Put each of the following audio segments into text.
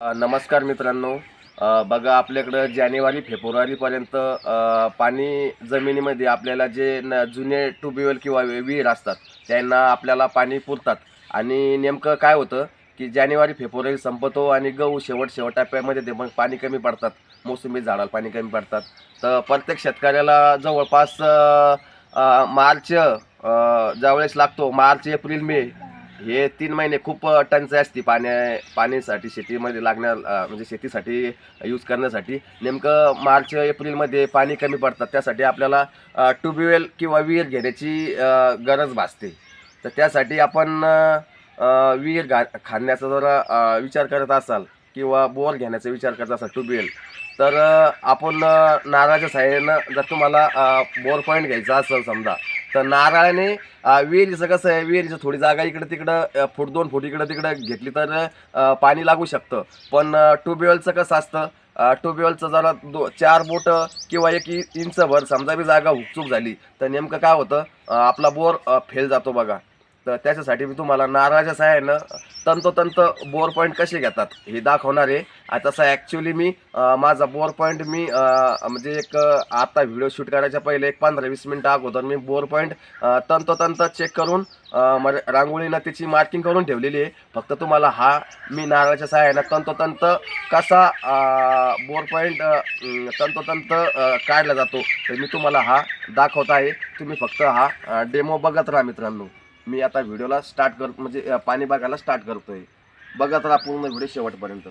नमस्कार मित्रांनो. बघा आपल्याकडं जानेवारी फेब्रुवारीपर्यंत पाणी जमिनीमध्ये आपल्याला जे न जुने ट्यूबवेल किंवा विहीर असतात त्यांना आपल्याला पाणी पुरतात. आणि नेमकं काय होतं की जानेवारी फेब्रुवारी संपतो आणि गहू शेवट शेवट टप्प्यामध्ये ते मग पाणी कमी पडतात. मोसंबी झाडाला पाणी कमी पडतात. तर प्रत्येक शेतकऱ्याला जवळपास मार्च ज्यावेळेस लागतो मार्च एप्रिल मे हे तीन महिने खूप टंचाई असते पाण्या पाण्यासाठी शेतीमध्ये लागणार म्हणजे शेतीसाठी यूज करण्यासाठी. नेमकं मार्च एप्रिलमध्ये पाणी कमी पडतात. त्यासाठी आपल्याला ट्यूबवेल किंवा विहीर घेण्याची गरज भासते. तर त्यासाठी आपण विहीर घा खाण्याचा जर विचार करत असाल किंवा बोर घेण्याचा विचार करत असाल ट्यूबवेल तर आपण अं, नारळाच्या साह्यानं जर तुम्हाला बोर पॉईंट घ्यायचा असेल समजा तर नारळाने विहिरीचं कसं आहे विहिरीचं थोडी जागा इकडं तिकडं फूट दोन फूट इकडं तिकडं घेतली तर पाणी लागू शकतं. पण ट्यूबवेलचं कसं असतं ट्यूबवेलचं जरा दो चार बोट किंवा एक इंचभर समजा बी जागा हुकचूक झाली तर नेमकं काय होतं आपला बोर फेल जातो बघा. तर त्याच्यासाठी मी तुम्हाला नारळाच्या सहाय्यानं तंतोतंत बोर पॉईंट कसे घेतात हे दाखवणार आहे. आता तसं ॲक्च्युली मी माझा बोर पॉईंट मी म्हणजे एक आता व्हिडिओ शूट करायच्या पहिले एक पंधरा वीस मिनटं अगोदर मी बोर पॉईंट तंतोतंत चेक करून म्हणजे रांगोळीनं त्याची मार्किंग करून ठेवलेली आहे. फक्त तुम्हाला हा मी नारळाच्या सहाय्यानं तंतोतंत कसा बोर पॉईंट तंतोतंत काढला जातो तर मी तुम्हाला हा दाखवत आहे. तुम्ही फक्त हा डेमो बघत राहा मित्रांनो. मी आता व्हिडिओला स्टार्ट कर म्हणजे पाणी बघायला स्टार्ट करतोय. बघत तर पूर्ण व्हिडिओ शेवटपर्यंत.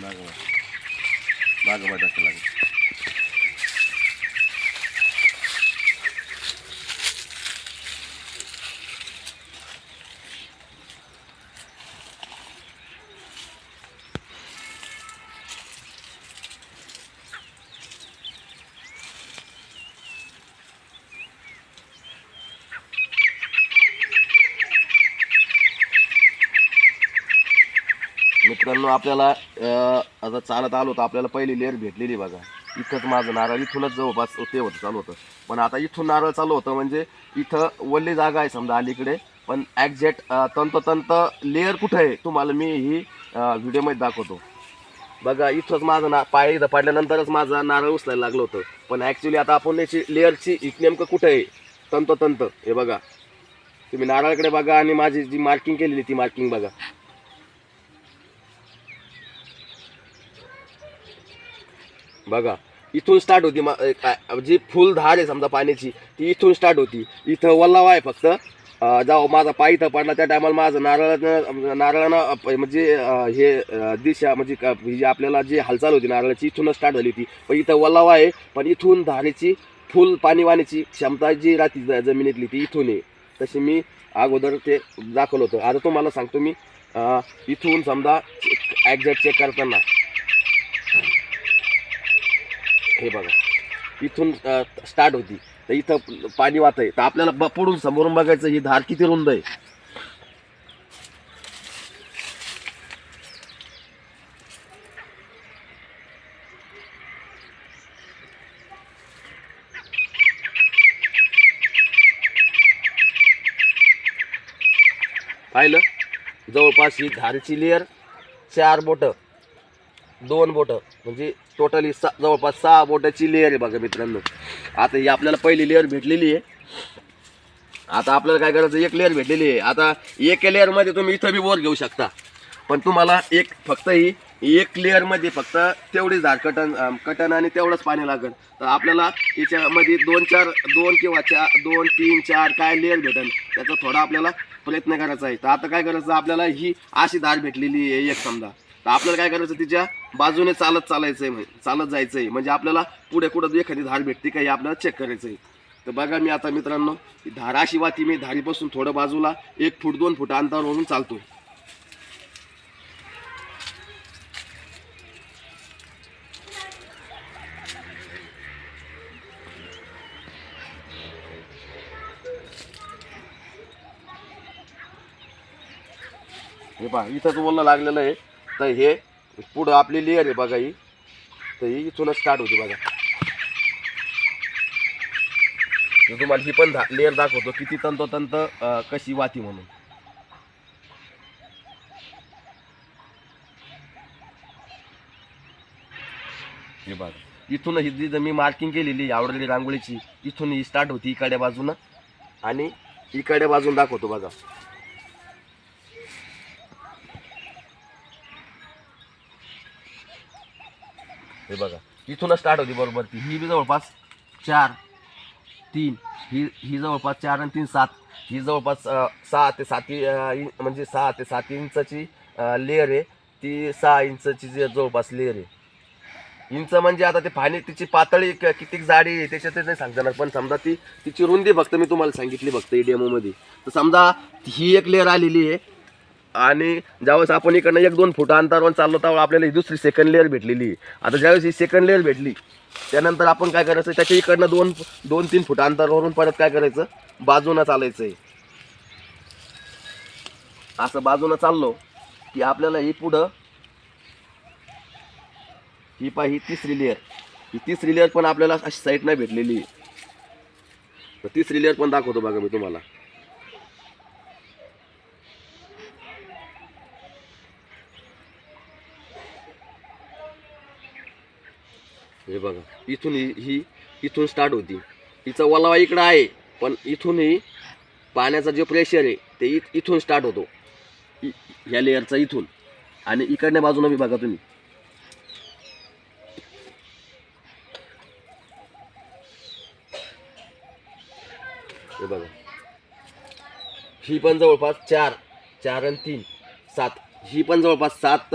मागं আগে বাড়ি ডাক্তার লাগে। मित्रांनो आपल्याला आता चालत आलो तर आपल्याला पहिली लेअर भेटलेली बघा. इथंच माझं नारळ इथूनच जवळपास ते होतं चालू होतं. पण आता इथून नारळ चालू होतं म्हणजे इथं वल्ली जागा आहे समजा अलीकडे. पण ॲक्झॅक्ट तंतोतंत लेअर कुठं आहे तुम्हाला मी ही व्हिडिओमध्ये दाखवतो. बघा इथंच माझं ना पाय इथं पडल्यानंतरच माझा नारळ उचलायला लागलं होतं. पण ॲक्च्युली आता आपण याची लेअरची इथं नेमकं कुठं आहे तंतोतंत हे बघा. तुम्ही नारळाकडे बघा आणि माझी जी मार्किंग केलेली ती मार्किंग बघा. बघा इथून स्टार्ट होती मा- जी फुल धार आहे समजा पाण्याची ती इथून स्टार्ट होती. इथं वल्लावा आहे फक्त. जाओ माझा पाय इथं पडला त्या टायमाला माझं नारळानं नारळानं म्हणजे हे दिशा म्हणजे ही जी आपल्याला जी हालचाल होती नारळाची इथूनच स्टार्ट झाली होती. पण इथं वल्लावा आहे पण इथून धारेची फुल पाणी वाण्याची क्षमता जी राहते ज- जमिनीतली ती इथून आहे. तशी मी अगोदर ते दाखवलं होतं. आता तुम्हाला सांगतो मी इथून समजा ॲक्झॅक्ट चेक करताना हे बघा. इथून स्टार्ट होती. तर इथं पाणी वाहत आहे. तर आपल्याला पुढून समोरून बघायचं ही धार किती रुंद आहे? पाहिलं? जवळपास ही धारची लेअर चार बोटं. दोन बोटं. म्हणजे टोटली सा जवळपास सहा बोटाची लेअर आहे बघा मित्रांनो. आता ही आपल्याला पहिली लेअर भेटलेली आहे. आता आपल्याला काय करायचं एक लेअर भेटलेली आहे. आता एक लेअरमध्ये तुम्ही इथं बी वर घेऊ शकता. पण तुम्हाला एक फक्त ही एक लेअरमध्ये फक्त तेवढी झाड कटन कटन आणि तेवढंच पाणी लागेल तर आपल्याला याच्यामध्ये दोन चार दोन किंवा चार दोन तीन चार काय लेअर भेटेल त्याचा थोडा आपल्याला प्रयत्न करायचा आहे. तर आता काय करायचं आपल्याला ही अशी झाड भेटलेली आहे एक समजा. तर आपल्याला काय करायचं तिच्या बाजूने चालत चालायचंय चालत जायचंय. म्हणजे आपल्याला पुढे कुठं एखादी धार भेटते का हे आपल्याला चेक करायचं आहे तर बघा मी आता मित्रांनो धाराशी वाती मी धारीपासून थोडं बाजूला एक फूट दोन फूट अंतरावरून चालतो हे पहा इथंच बोलणं लागलेलं आहे. तर हे पुढं आपली लेअर आहे बघा ही. तर ही इथूनच स्टार्ट होती बघा. मी तुम्हाला ही पण लेअर दाखवतो किती तंतोतंत कशी वाती म्हणून. हे बघा इथून ही जी मी मार्किंग केलेली आवडलेली रांगोळीची इथून ही स्टार्ट होती इकडे बाजूनं. आणि इकडे बाजून दाखवतो बघा. हे बघा इथूनच स्टार्ट होती बरोबर ती. ही बी जवळपास चार तीन. ही ही जवळपास चार आणि तीन सात. ही जवळपास सहा ते सात म्हणजे सहा ते सात इंचाची लेअर आहे. ती सहा इंचची जी जवळपास लेअर आहे. इंच म्हणजे आता ते पाणी तिची पातळी क- किती जाडी आहे त्याच्यात नाही सांगता पण समजा ती तिची रुंदी फक्त मी तुम्हाला सांगितली फक्त डेमोमध्ये तर समजा ही एक लेअर आलेली आहे आणि ज्यावेळेस आपण इकडनं एक दोन फुट अंतरावर चाललो त्यावेळेस आपल्याला ही दुसरी सेकंड लेअर भेटलेली. आता ज्यावेळेस ही सेकंड लेअर भेटली त्यानंतर आपण काय करायचं त्याच्या इकडनं दोन दोन तीन फुट अंतरावरून परत काय करायचं बाजूनं चालायचं आहे असं बाजूनं चाललो की आपल्याला ही पुढं ही पा ही तिसरी लेअर ही तिसरी लेअर पण आपल्याला अशी साईडनं नाही भेटलेली. आहे. तर तिसरी लेअर पण दाखवतो बघा मी तुम्हाला. हे बघा इथून ही ही इथून स्टार्ट होती. हिचा ओलावा इकडं आहे पण इथूनही पाण्याचा जो प्रेशर आहे ते इथून स्टार्ट होतो. ह्या लेअरचा इथून. आणि इकडल्या बाजूनं मी बघा तुम्ही. हे बघा. ही पण जवळपास चार चार आणि तीन सात. ही पण जवळपास सात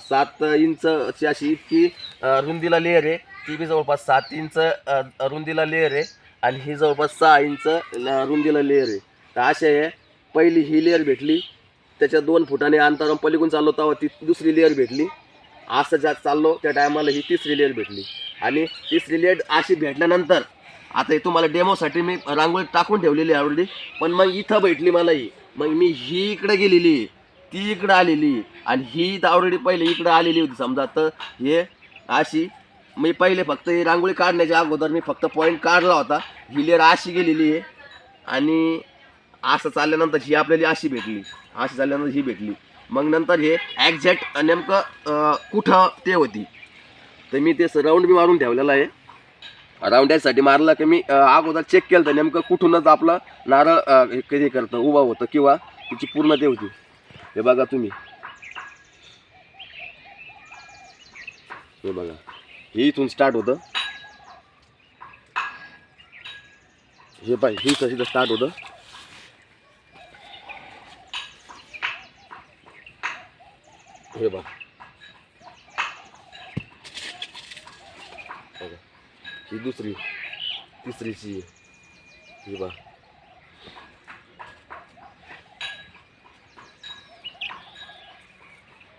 सात इंचची अशी इतकी रुंदीला लेअर आहे. ती बी जवळपास सात इंच रुंदीला लेअर आहे. आणि ही जवळपास सहा इंच ल- रुंदीला लेअर आहे. तर असे आहे. पहिली ही लेअर भेटली. त्याच्या दोन फुटाने अंतरावर पलीकून चाललो तेव्हा ती दुसरी लेअर भेटली. असं ज्या चाललो त्या टायमाला ही तिसरी लेअर भेटली. आणि तिसरी लेअर अशी भेटल्यानंतर आता हे तुम्हाला डेमोसाठी मी रांगोळी टाकून ठेवलेली आवडली ऑलरेडी पण मग इथं भेटली मला ही. मग मी ही इकडे गेलेली ती इकडं आलेली. आणि ही तर ऑलरेडी पहिले इकडं आलेली होती समजा. तर हे अशी मी पहिले फक्त ही रांगोळी काढण्याच्या अगोदर मी फक्त पॉईंट काढला होता. ही लेअर अशी गेलेली आहे. आणि असं चालल्यानंतर ही आपल्याला अशी भेटली. अशी चालल्यानंतर ही भेटली. मग नंतर हे ॲक्झॅक्ट नेमकं कुठं ते होती. तर मी ते राऊंड मी मारून ठेवलेलं आहे. राऊंड यासाठी मारलं की मी अगोदर चेक केलं तर नेमकं कुठूनच आपलं नारळ हे कधी करतं उभा होतं किंवा तिची पूर्ण ते होती. हे बघा तुम्ही. हे बघा. हे इथून स्टार्ट होतं. हे पाय ही तशी स्टार्ट होतं. हे बघा. ही दुसरी तिसरीची ही बा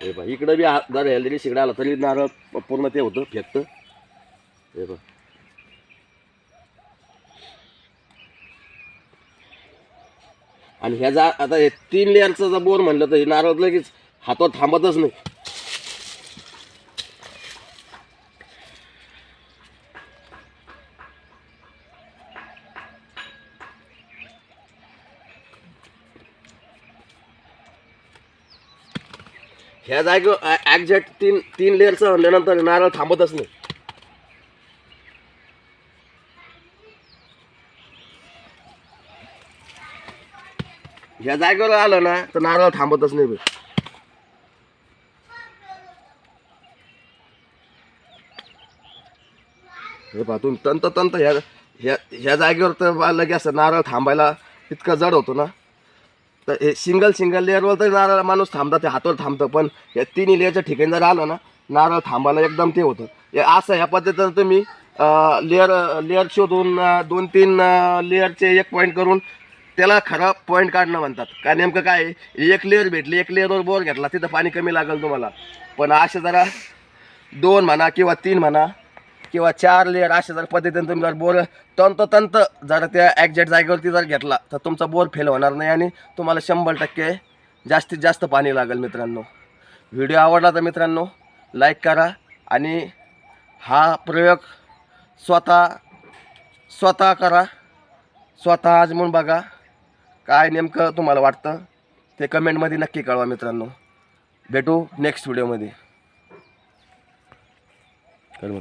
हे बा इकडं बी जर हेल्दी शिकडा आला तरी नारळ प- पूर्ण ते होतं फेकत. हे बा आणि ह्याचा आता हे तीन लेअरचा जर बोर म्हणलं तर हे नारळ लगेच हातात थांबतच नाही. या जागेवर ॲक्झॅक्ट तीन तीन लेअरचं म्हणल्यानंतर नारळ थांबतच नाही. या जागेवर आलं ना तर नारळ थांबतच नाही हे पहा तुम्ही तंत तंत ह्या ह्या ह्या जागेवर तर लगेच नारळ थांबायला इतकं जड होतो ना. तर हे सिंगल सिंगल लेअरवर तरी नारळ माणूस थांबतात ते हातावर थांबतं. पण या तिन्ही लेअरच्या ठिकाणी जर आलं ना नारळ थांबायला एकदम ते होतं. हे असं ह्या पद्धतीनं तुम्ही लेअर लेअर शोधून दोन तीन लेअरचे एक पॉईंट करून त्याला खरा पॉईंट काढणं म्हणतात. का नेमकं काय एक लेअर भेटली एक लेअरवर बोर घेतला तिथं पाणी कमी लागेल तुम्हाला. पण असे जरा दोन म्हणा किंवा तीन म्हणा किंवा चार लेअर अशा जर पद्धतीने तुम्ही जर बोर तंत तंत जर त्या ॲक्झॅक्ट जागेवरती जर घेतला तर तुमचा बोर फेल होणार नाही आणि तुम्हाला शंभर टक्के जास्तीत जास्त पाणी लागेल मित्रांनो. व्हिडिओ आवडला तर मित्रांनो लाईक करा आणि हा प्रयोग स्वतः स्वतः करा. स्वतः आजमून बघा काय नेमकं तुम्हाला वाटतं ते कमेंटमध्ये नक्की कळवा मित्रांनो. भेटू नेक्स्ट व्हिडिओमध्ये करू